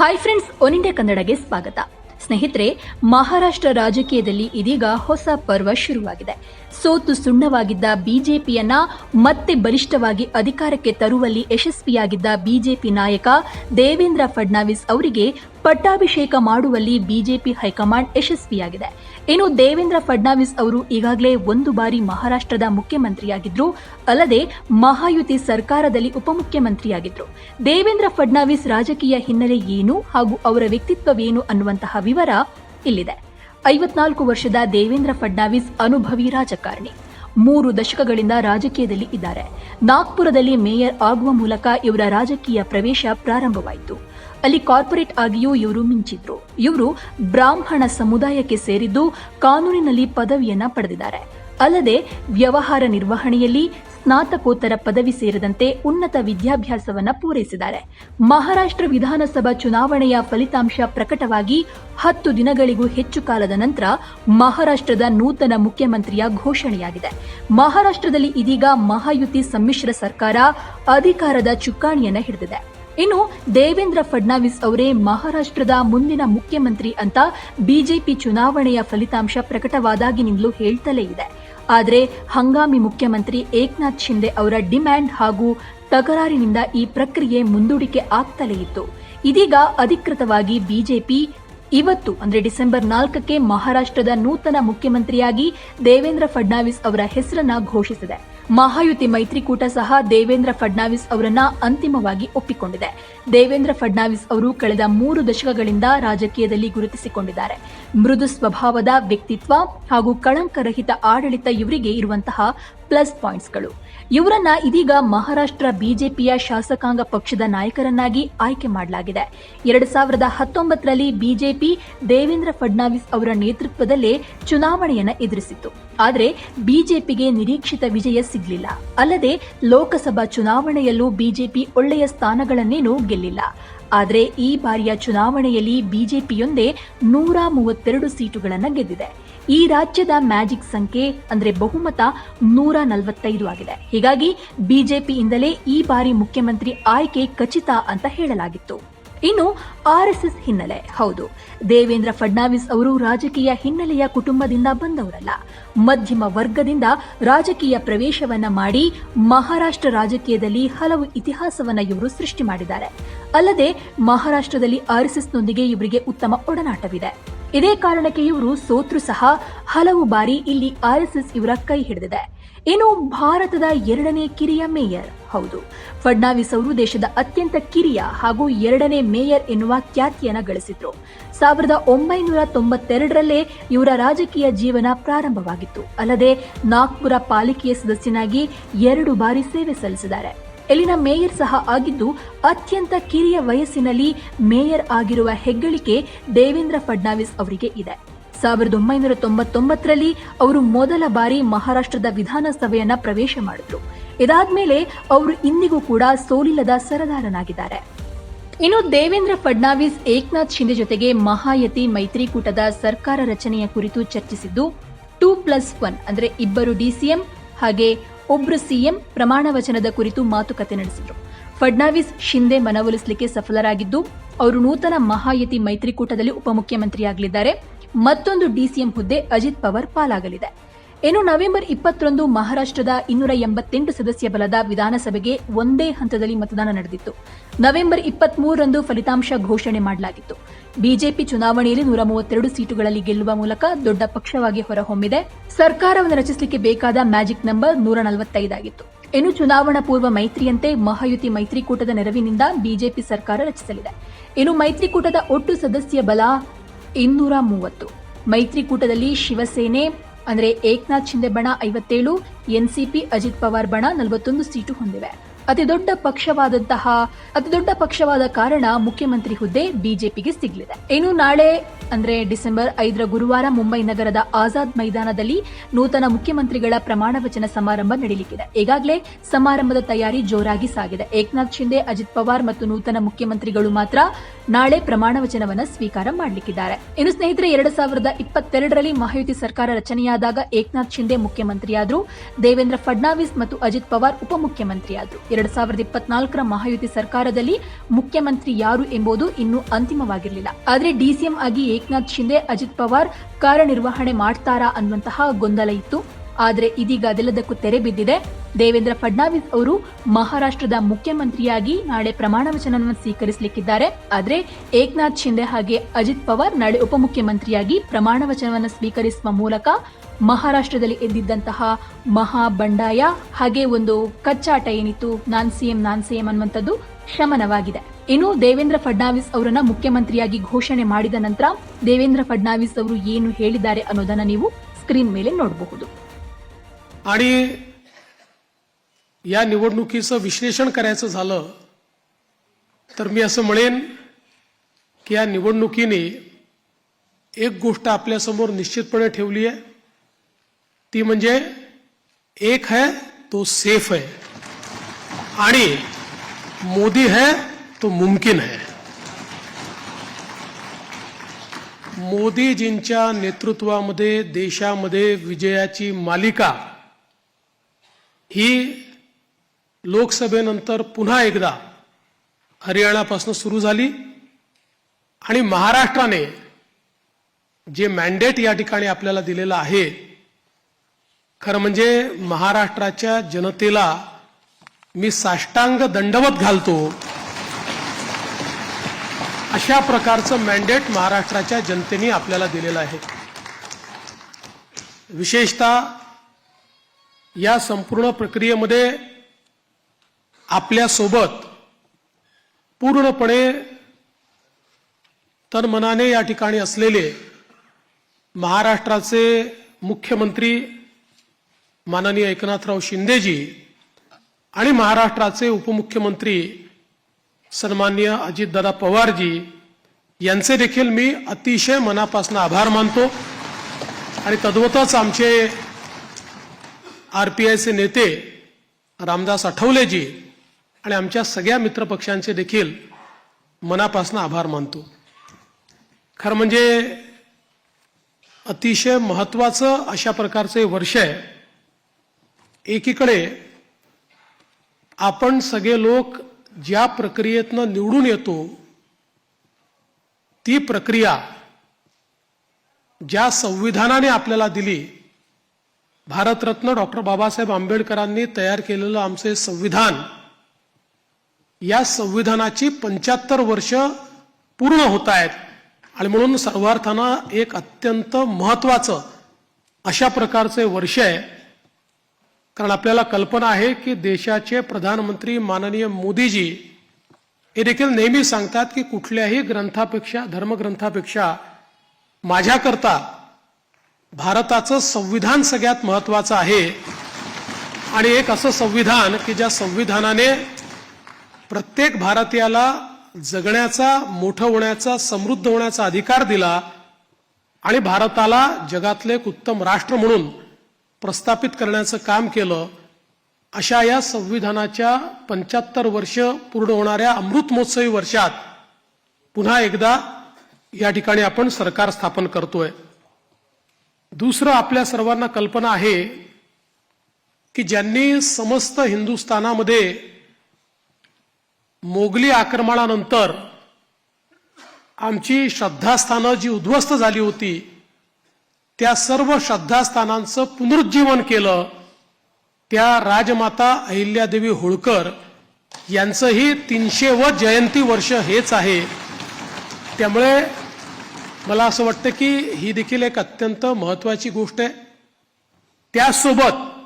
Hi friends one India ಕನ್ನಡಗೆ ಸ್ವಾಗತ. ಸ್ನೇಹಿತರೆ, ಮಹಾರಾಷ್ಟ್ರ ರಾಜಕೀಯದಲ್ಲಿ ಇದೀಗ ಹೊಸ ಪರ್ವ ಶುರುವಾಗಿದೆ. ಸೋತು ಸುಣ್ಣವಾಗಿದ್ದ ಬಿಜೆಪಿಯನ್ನ ಮತ್ತೆ ಬಲಿಷ್ಠವಾಗಿ ಅಧಿಕಾರಕ್ಕೆ ತರುವಲ್ಲಿ ಯಶಸ್ವಿಯಾಗಿದ್ದ ಬಿಜೆಪಿ ನಾಯಕ ದೇವೇಂದ್ರ ಫಡ್ನಾವಿಸ್ ಅವರಿಗೆ ಪಟ್ಟಾಭಿಷೇಕ ಮಾಡುವಲ್ಲಿ ಬಿಜೆಪಿ ಹೈಕಮಾಂಡ್ ಯಶಸ್ವಿಯಾಗಿದೆ. ಇನ್ನು ದೇವೇಂದ್ರ ಫಡ್ನಾವಿಸ್ ಅವರು ಈಗಾಗಲೇ ಒಂದು ಬಾರಿ ಮಹಾರಾಷ್ಟ್ರದ ಮುಖ್ಯಮಂತ್ರಿಯಾಗಿದ್ರು. ಅಲ್ಲದೆ ಮಹಾಯುತಿ ಸರ್ಕಾರದಲ್ಲಿ ಉಪಮುಖ್ಯಮಂತ್ರಿಯಾಗಿದ್ರು. ದೇವೇಂದ್ರ ಫಡ್ನಾವಿಸ್ ರಾಜಕೀಯ ಹಿನ್ನೆಲೆ ಏನು ಹಾಗೂ ಅವರ ವ್ಯಕ್ತಿತ್ವವೇನು ಅನ್ನುವಂತಹ ವಿವರ ಇಲ್ಲಿದೆ. ಐವತ್ನಾಲ್ಕು ವರ್ಷದ ದೇವೇಂದ್ರ ಫಡ್ನಾವಿಸ್ ಅನುಭವಿ ರಾಜಕಾರಣಿ. ಮೂರು ದಶಕಗಳಿಂದ ರಾಜಕೀಯದಲ್ಲಿ ಇದ್ದಾರೆ. ನಾಗ್ಪುರದಲ್ಲಿ ಮೇಯರ್ ಆಗುವ ಮೂಲಕ ಇವರ ರಾಜಕೀಯ ಪ್ರವೇಶ ಪ್ರಾರಂಭವಾಯಿತು. ಅಲ್ಲಿ ಕಾರ್ಪೊರೇಟ್ ಆಗಿಯೂ ಇವರು ಮಿಂಚಿದ್ರು. ಇವರು ಬ್ರಾಹ್ಮಣ ಸಮುದಾಯಕ್ಕೆ ಸೇರಿದ್ದು ಕಾನೂನಿನಲ್ಲಿ ಪದವಿಯನ್ನ ಪಡೆದಿದ್ದಾರೆ. ಅಲ್ಲದೆ ವ್ಯವಹಾರ ನಿರ್ವಹಣೆಯಲ್ಲಿ ಸ್ನಾತಕೋತ್ತರ ಪದವಿ ಸೇರಿದಂತೆ ಉನ್ನತ ವಿದ್ಯಾಭ್ಯಾಸವನ್ನ ಪೂರೈಸಿದ್ದಾರೆ. ಮಹಾರಾಷ್ಟ್ರ ವಿಧಾನಸಭಾ ಚುನಾವಣೆಯ ಫಲಿತಾಂಶ ಪ್ರಕಟವಾಗಿ ಹತ್ತು ದಿನಗಳಿಗೂ ಹೆಚ್ಚು ಕಾಲದ ನಂತರ ಮಹಾರಾಷ್ಟ್ರದ ನೂತನ ಮುಖ್ಯಮಂತ್ರಿಯ ಘೋಷಣೆಯಾಗಿದೆ. ಮಹಾರಾಷ್ಟ್ರದಲ್ಲಿ ಇದೀಗ ಮಹಾಯುತಿ ಸಮ್ಮಿಶ್ರ ಸರ್ಕಾರ ಅಧಿಕಾರದ ಚುಕ್ಕಾಣಿಯನ್ನ ಹಿಡಿದಿದೆ. ಇನ್ನು ದೇವೇಂದ್ರ ಫಡ್ನವೀಸ್ ಅವರೇ ಮಹಾರಾಷ್ಟ್ರದ ಮುಂದಿನ ಮುಖ್ಯಮಂತ್ರಿ ಅಂತ ಬಿಜೆಪಿ ಚುನಾವಣೆಯ ಫಲಿತಾಂಶ ಪ್ರಕಟವಾದಾಗಿನಿಂದಲೂ ಹೇಳ್ತಲೇ ಇದೆ. ಆದರೆ ಹಂಗಾಮಿ ಮುಖ್ಯಮಂತ್ರಿ ಏಕನಾಥ್ ಶಿಂದೆ ಅವರ ಡಿಮ್ಯಾಂಡ್ ಹಾಗೂ ತಕರಾರಿನಿಂದ ಈ ಪ್ರಕ್ರಿಯೆ ಮುಂದೂಡಿಕೆ ಆಗ್ತಲೇ ಇತ್ತು. ಇದೀಗ ಅಧಿಕೃತವಾಗಿ ಬಿಜೆಪಿ ಇವತ್ತು ಅಂದ್ರೆ ಡಿಸೆಂಬರ್ ನಾಲ್ಕಕ್ಕೆ ಮಹಾರಾಷ್ಟ್ರದ ನೂತನ ಮುಖ್ಯಮಂತ್ರಿಯಾಗಿ ದೇವೇಂದ್ರ ಫಡ್ನವೀಸ್ ಅವರ ಹೆಸರನ್ನ ಘೋಷಿಸಿದೆ. ಮಹಾಯುತಿ ಮೈತ್ರಿಕೂಟ ಸಹ ದೇವೇಂದ್ರ ಫಡ್ನಾವಿಸ್ ಅವರನ್ನ ಅಂತಿಮವಾಗಿ ಒಪ್ಪಿಕೊಂಡಿದೆ. ದೇವೇಂದ್ರ ಫಡ್ನಾವಿಸ್ ಅವರು ಕಳೆದ ಮೂರು ದಶಕಗಳಿಂದ ರಾಜಕೀಯದಲ್ಲಿ ಗುರುತಿಸಿಕೊಂಡಿದ್ದಾರೆ. ಮೃದು ಸ್ವಭಾವದ ವ್ಯಕ್ತಿತ್ವ ಹಾಗೂ ಕಳಂಕರಹಿತ ಆಡಳಿತ ಇವರಿಗೆ ಇರುವಂತಹ ಪ್ಲಸ್ ಪಾಯಿಂಟ್ಸ್ಗಳು ಇವರನ್ನ ಇದೀಗ ಮಹಾರಾಷ್ಟ್ರ ಬಿಜೆಪಿಯ ಶಾಸಕಾಂಗ ಪಕ್ಷದ ನಾಯಕರನ್ನಾಗಿ ಆಯ್ಕೆ ಮಾಡಲಾಗಿದೆ. ಎರಡು ಸಾವಿರದ ಹತ್ತೊಂಬತ್ತರಲ್ಲಿ ಬಿಜೆಪಿ ದೇವೇಂದ್ರ ಫಡ್ನಾವಿಸ್ ಅವರ ನೇತೃತ್ವದಲ್ಲೇ ಚುನಾವಣೆಯನ್ನು ಎದುರಿಸಿತ್ತು. ಆದರೆ ಬಿಜೆಪಿಗೆ ನಿರೀಕ್ಷಿತ ವಿಜಯ ಸಿಗಲಿಲ್ಲ. ಅಲ್ಲದೆ ಲೋಕಸಭಾ ಚುನಾವಣೆಯಲ್ಲೂ ಬಿಜೆಪಿ ಒಳ್ಳೆಯ ಸ್ಥಾನಗಳನ್ನೇನೂ ಗೆಲ್ಲಿಲ್ಲ. ಆದರೆ ಈ ಬಾರಿಯ ಚುನಾವಣೆಯಲ್ಲಿ ಬಿಜೆಪಿಯೊಂದೇ ನೂರ ಮೂವತ್ತೆರಡು ಸೀಟುಗಳನ್ನು ಗೆದ್ದಿದೆ. ಈ ರಾಜ್ಯದ ಮ್ಯಾಜಿಕ್ ಸಂಖ್ಯೆ ಅಂದ್ರೆ ಬಹುಮತ ನೂರ ನಲವತ್ತೈದು ಆಗಿದೆ. ಹೀಗಾಗಿ ಬಿಜೆಪಿಯಿಂದಲೇ ಈ ಬಾರಿ ಮುಖ್ಯಮಂತ್ರಿ ಆಯ್ಕೆ ಖಚಿತ ಅಂತ ಹೇಳಲಾಗಿತ್ತು. ಇನ್ನು ಆರ್ಎಸ್ಎಸ್ ಹಿನ್ನೆಲೆ. ಹೌದು, ದೇವೇಂದ್ರ ಫಡ್ನಾವಿಸ್ ಅವರು ರಾಜಕೀಯ ಹಿನ್ನೆಲೆಯ ಕುಟುಂಬದಿಂದ ಬಂದವರಲ್ಲ. ಮಧ್ಯಮ ವರ್ಗದಿಂದ ರಾಜಕೀಯ ಪ್ರವೇಶವನ್ನ ಮಾಡಿ ಮಹಾರಾಷ್ಟ್ರ ರಾಜಕೀಯದಲ್ಲಿ ಹಲವು ಇತಿಹಾಸವನ್ನ ಇವರು ಸೃಷ್ಟಿ ಮಾಡಿದ್ದಾರೆ. ಅಲ್ಲದೆ, ಮಹಾರಾಷ್ಟ್ರದಲ್ಲಿ ಆರ್ಎಸ್ಎಸ್ನೊಂದಿಗೆ ಇವರಿಗೆ ಉತ್ತಮ ಒಡನಾಟವಿದೆ. ಇದೇ ಕಾರಣಕ್ಕೆ ಇವರು ಸೋತ್ರು ಸಹ ಹಲವು ಬಾರಿ ಇಲ್ಲಿ ಆರ್ಎಸ್ಎಸ್ ಇವರ ಕೈ ಹಿಡಿದಿದೆ. ಇನ್ನು ಭಾರತದ ಎರಡನೇ ಕಿರಿಯ ಮೇಯರ್. ಹೌದು, ಫಡ್ನಾವಿಸ್ ಅವರು ದೇಶದ ಅತ್ಯಂತ ಕಿರಿಯ ಹಾಗೂ ಎರಡನೇ ಮೇಯರ್ ಎನ್ನುವ ಖ್ಯಾತಿಯನ್ನು ಗಳಿಸಿದ್ರು. ಸಾವಿರದ ಒಂಬೈನೂರ ತೊಂಬತ್ತೆರಡರಲ್ಲೇ ಇವರ ರಾಜಕೀಯ ಜೀವನ ಪ್ರಾರಂಭವಾಗಿತ್ತು. ಅಲ್ಲದೆ ನಾಗ್ಪುರ ಪಾಲಿಕೆಯ ಸದಸ್ಯನಾಗಿ ಎರಡು ಬಾರಿ ಸೇವೆ ಸಲ್ಲಿಸಿದ್ದಾರೆ. ಇಲ್ಲಿನ ಮೇಯರ್ ಸಹ ಆಗಿದ್ದು, ಅತ್ಯಂತ ಕಿರಿಯ ವಯಸ್ಸಿನಲ್ಲಿ ಮೇಯರ್ ಆಗಿರುವ ಹೆಗ್ಗಳಿಕೆ ದೇವೇಂದ್ರ ಫಡ್ನಾವಿಸ್ ಅವರಿಗೆ ಇದೆ. ಸಾವಿರದ ಒಂಬೈನೂರ ತೊಂಬತ್ತೊಂಬತ್ತರಲ್ಲಿ ಅವರು ಮೊದಲ ಬಾರಿ ಮಹಾರಾಷ್ಟ್ರದ ವಿಧಾನಸಭೆಯನ್ನ ಪ್ರವೇಶ ಮಾಡಿದ್ರು. ಇದಾದ್ಮೇಲೆ ಅವರು ಇಂದಿಗೂ ಕೂಡ ಸೋಲಿಲ್ಲದ ಸರದಾರನಾಗಿದ್ದಾರೆ. ಇನ್ನು ದೇವೇಂದ್ರ ಫಡ್ನಾವಿಸ್ ಏಕನಾಥ್ ಶಿಂದೆ ಜೊತೆಗೆ ಮಹಾಯತಿ ಮೈತ್ರಿಕೂಟದ ಸರ್ಕಾರ ರಚನೆಯ ಕುರಿತು ಚರ್ಚಿಸಿದ್ದು, ಟೂ ಪ್ಲಸ್ ಒನ್ ಅಂದ್ರೆ ಇಬ್ಬರು ಡಿಸಿಎಂ ಹಾಗೆ ಒಬ್ಬರು ಸಿಎಂ ಪ್ರಮಾಣ ವಚನದ ಕುರಿತು ಮಾತುಕತೆ ನಡೆಸಿದರು. ಫಡ್ನಾವಿಸ್ ಶಿಂದೆ ಮನವೊಲಿಸಲಿಕ್ಕೆ ಸಫಲರಾಗಿದ್ದು, ಅವರು ನೂತನ ಮಹಾಯತಿ ಮೈತ್ರಿಕೂಟದಲ್ಲಿ ಉಪಮುಖ್ಯಮಂತ್ರಿಯಾಗಲಿದ್ದಾರೆ. ಮತ್ತೊಂದು ಡಿಸಿಎಂ ಹುದ್ದೆ ಅಜಿತ್ ಪವಾರ್ ಪಾಲಾಗಲಿದೆ. ಇನ್ನು ನವೆಂಬರ್ ಇಪ್ಪತ್ತರಂದು ಮಹಾರಾಷ್ಟ್ರದ ಇನ್ನೂರ ಎಂಬತ್ತೆಂಟು ಸದಸ್ಯ ಬಲದ ವಿಧಾನಸಭೆಗೆ ಒಂದೇ ಹಂತದಲ್ಲಿ ಮತದಾನ ನಡೆದಿತ್ತು. ನವೆಂಬರ್ ಇಪ್ಪತ್ಮೂರರಂದು ಫಲಿತಾಂಶ ಘೋಷಣೆ ಮಾಡಲಾಗಿತ್ತು. ಬಿಜೆಪಿ ಚುನಾವಣೆಯಲ್ಲಿ ನೂರ ಮೂವತ್ತೆರಡು ಸೀಟುಗಳಲ್ಲಿ ಗೆಲ್ಲುವ ಮೂಲಕ ದೊಡ್ಡ ಪಕ್ಷವಾಗಿ ಹೊರಹೊಮ್ಮಿದೆ. ಸರ್ಕಾರವನ್ನು ರಚಿಸಲಿಕ್ಕೆ ಬೇಕಾದ ಮ್ಯಾಜಿಕ್ ನಂಬರ್ ನೂರ ನಲವತ್ತೈದಾಗಿತ್ತು. ಇನ್ನು ಚುನಾವಣಾ ಪೂರ್ವ ಮೈತ್ರಿಯಂತೆ ಮಹಾಯುತಿ ಮೈತ್ರಿಕೂಟದ ನೆರವಿನಿಂದ ಬಿಜೆಪಿ ಸರ್ಕಾರ ರಚಿಸಲಿದೆ. ಇನ್ನು ಮೈತ್ರಿಕೂಟದ ಒಟ್ಟು ಸದಸ್ಯ ಬಲ ಇನ್ನೂರ ಮೂವತ್ತು ಮೈತ್ರಿಕೂಟದಲ್ಲಿ ಶಿವಸೇನೆ, ಅಂದರೆ ಏಕನಾಥ್ ಶಿಂದೆ ಬಣ ಐವತ್ತೇಳು, ಎನ್ಸಿಪಿ ಅಜಿತ್ ಪವಾರ್ ಬಣ ನಲವತ್ತೊಂದು ಸೀಟು ಹೊಂದಿವೆ. ಅತಿ ದೊಡ್ಡ ಪಕ್ಷವಾದಂತಹ, ಅತಿ ದೊಡ್ಡ ಪಕ್ಷವಾದ ಕಾರಣ ಮುಖ್ಯಮಂತ್ರಿ ಹುದ್ದೆ ಬಿಜೆಪಿಗೆ ಸಿಗಲಿದೆ. ಇನ್ನು ನಾಳೆ, ಅಂದ್ರೆ ಡಿಸೆಂಬರ್ ಐದರ ಗುರುವಾರ ಮುಂಬೈ ನಗರದ ಆಜಾದ್ ಮೈದಾನದಲ್ಲಿ ನೂತನ ಮುಖ್ಯಮಂತ್ರಿಗಳ ಪ್ರಮಾಣ ವಚನ ಸಮಾರಂಭ ನಡೆಯಲಿಕ್ಕಿದೆ ಈಗಾಗಲೇ ಸಮಾರಂಭದ ತಯಾರಿ ಜೋರಾಗಿ ಸಾಗಿದೆ. ಏಕನಾಥ್ ಶಿಂದೆ ಅಜಿತ್ ಪವಾರ್ ಮತ್ತು ನೂತನ ಮುಖ್ಯಮಂತ್ರಿಗಳು ಮಾತ್ರ ನಾಳೆ ಪ್ರಮಾಣ ವಚನವನ್ನು ಸ್ವೀಕಾರ ಮಾಡಲಿಕ್ಕಿದ್ದಾರೆ. ಇನ್ನು ಸ್ನೇಹಿತರೆ, ಎರಡು ಸಾವಿರದ ಇಪ್ಪತ್ತೆರಡರಲ್ಲಿ ಮಹಾಯುತಿ ಸರ್ಕಾರ ರಚನೆಯಾದಾಗ ಏಕನಾಥ್ ಶಿಂದೆ ಮುಖ್ಯಮಂತ್ರಿಯಾದರು, ದೇವೇಂದ್ರ ಫಡ್ನಾವಿಸ್ ಮತ್ತು ಅಜಿತ್ ಪವಾರ್ ಉಪಮುಖ್ಯಮಂತ್ರಿಯಾದ್ರು. ಎರಡ್ ಸಾವಿರದ ಇಪ್ಪತ್ನಾಲ್ಕರ ಮಹಾಯುತಿ ಸರ್ಕಾರದಲ್ಲಿ ಮುಖ್ಯಮಂತ್ರಿ ಯಾರು ಎಂಬುದು ಇನ್ನೂ ಅಂತಿಮವಾಗಿರಲಿಲ್ಲ. ಆದರೆ ಡಿಸಿಎಂ ಆಗಿ ಏಕನಾಥ್ ಶಿಂದೆ ಅಜಿತ್ ಪವಾರ್ ಕಾರ್ಯನಿರ್ವಹಣೆ ಮಾಡ್ತಾರಾ ಅನ್ನುವಂತಹ ಗೊಂದಲ ಇತ್ತು. ಆದರೆ ಇದೀಗ ಅದೆಲ್ಲದಕ್ಕೂ ತೆರೆ ಬಿದ್ದಿದೆ. ದೇವೇಂದ್ರ ಫಡ್ನಾವಿಸ್ ಅವರು ಮಹಾರಾಷ್ಟ್ರದ ಮುಖ್ಯಮಂತ್ರಿಯಾಗಿ ನಾಳೆ ಪ್ರಮಾಣ ವಚನವನ್ನು ಸ್ವೀಕರಿಸಲಿಕ್ಕಿದ್ದಾರೆ. ಆದರೆ ಏಕನಾಥ್ ಶಿಂದೆ ಹಾಗೆ ಅಜಿತ್ ಪವಾರ್ ನಾಳೆ ಉಪಮುಖ್ಯಮಂತ್ರಿಯಾಗಿ ಪ್ರಮಾಣ ವಚನವನ್ನು ಸ್ವೀಕರಿಸುವ ಮೂಲಕ ಮಹಾರಾಷ್ಟ್ರದಲ್ಲಿ ಎದ್ದಿದ್ದಂತಹ ಮಹಾ ಬಂಡಾಯ ಹಾಗೆ ಒಂದು ಕಚ್ಚಾಟ ಏನಿತ್ತು ನಾನ್ ಸಿಎಂ ನಾನ್ ಸಿಎಂ ಅನ್ನುವಂಥದ್ದು ಶಮನವಾಗಿದೆ ಇನ್ನು ದೇವೇಂದ್ರ ಫಡ್ನಾವಿಸ್ ಅವರನ್ನ ಮುಖ್ಯಮಂತ್ರಿಯಾಗಿ ಘೋಷಣೆ ಮಾಡಿದ ನಂತರ ದೇವೇಂದ್ರ ಫಡ್ನಾವಿಸ್ ಅವರು ಏನು ಹೇಳಿದ್ದಾರೆ ಅನ್ನೋದನ್ನ ನೀವು ಸ್ಕ್ರೀನ್ ಮೇಲೆ ನೋಡಬಹುದು आणि या निवडणुकीचं विश्लेषण करायचं झालं तर मी असं म्हणेन की या निवडणुकीने एक गोष्ट आपल्यासमोर निश्चितपणे ठेवली आहे ती म्हणजे एक है तो सेफ है. आणि मोदी है तो मुमकिन है. मोदीजींच्या नेतृत्वामध्ये देशामध्ये विजयाची मालिका ही लोकसभेनंतर पुन्हा एकदा हरियाणापासून सुरू झाली. आणि महाराष्ट्राने जे मॅन्डेट या ठिकाणी आपल्याला दिलेलं आहे खरं म्हणजे महाराष्ट्राच्या जनतेला मी साष्टांग दंडवत घालतो. अशा प्रकारचं मॅन्डेट महाराष्ट्राच्या जनतेने आपल्याला दिलेलं आहे. विशेषतः या संपूर्ण प्रक्रियेमध्ये आपल्यासोबत पूर्णपणे तनमनाने या ठिकाणी असलेले महाराष्ट्राचे मुख्यमंत्री माननीय एकनाथराव शिंदेजी आणि महाराष्ट्राचे उपमुख्यमंत्री सन्मान्य अजितदादा पवारजी यांचे देखील मी अतिशय मनापासून आभार मानतो. आणि तद्वतच आमचे आर पी आयचे नेते रामदास आठवलेजी आणि आमच्या सगळ्या मित्रपक्षांचे देखील मनापासून आभार मानतो. खरं म्हणजे अतिशय महत्वाचं अशा प्रकारचं वर्ष आहे. एकीकडे आपण सगळे लोक ज्या प्रक्रियेतनं निवडून येतो ती प्रक्रिया ज्या संविधानाने आपल्याला दिली भारतरत्न डॉक्टर बाबासाहेब आंबेडकरांनी तयार केलेलं आमचे संविधान या संविधानाची पंच्याहत्तर वर्ष पूर्ण होत आहेत. आणि म्हणून सर्वार्थानं एक अत्यंत महत्वाचं अशा प्रकारचे वर्ष आहे. कारण आपल्याला कल्पना आहे की देशाचे प्रधानमंत्री माननीय मोदीजी हे देखील नेहमी सांगतात की कुठल्याही ग्रंथापेक्षा धर्मग्रंथापेक्षा माझ्याकरता भारताचं संविधान सगळ्यात महत्वाचं आहे. आणि एक असं संविधान की ज्या संविधानाने प्रत्येक भारतीयाला जगण्याचा मोठं होण्याचा समृद्ध होण्याचा अधिकार दिला आणि भारताला जगातले एक उत्तम राष्ट्र म्हणून प्रस्थापित करण्याचं काम केलं अशा या संविधानाच्या पंच्याहत्तर वर्ष पूर्ण होणाऱ्या अमृत महोत्सवी वर्षात पुन्हा एकदा या ठिकाणी आपण सरकार स्थापन करतोय. दुसरं आपल्या सर्वांना कल्पना आहे की ज्यांनी समस्त हिंदुस्थानामध्ये मोगली आक्रमणानंतर आमची श्रद्धास्थानं जी उद्ध्वस्त झाली होती त्या सर्व श्रद्धास्थानांचं पुनरुज्जीवन केलं. त्या राजमाता अहिल्यादेवी होळकर यांचंही तीनशे व जयंती वर्ष हेच आहे. त्यामुळे मला असं वाटतं की ही देखील एक अत्यंत महत्वाची गोष्ट आहे. त्यासोबत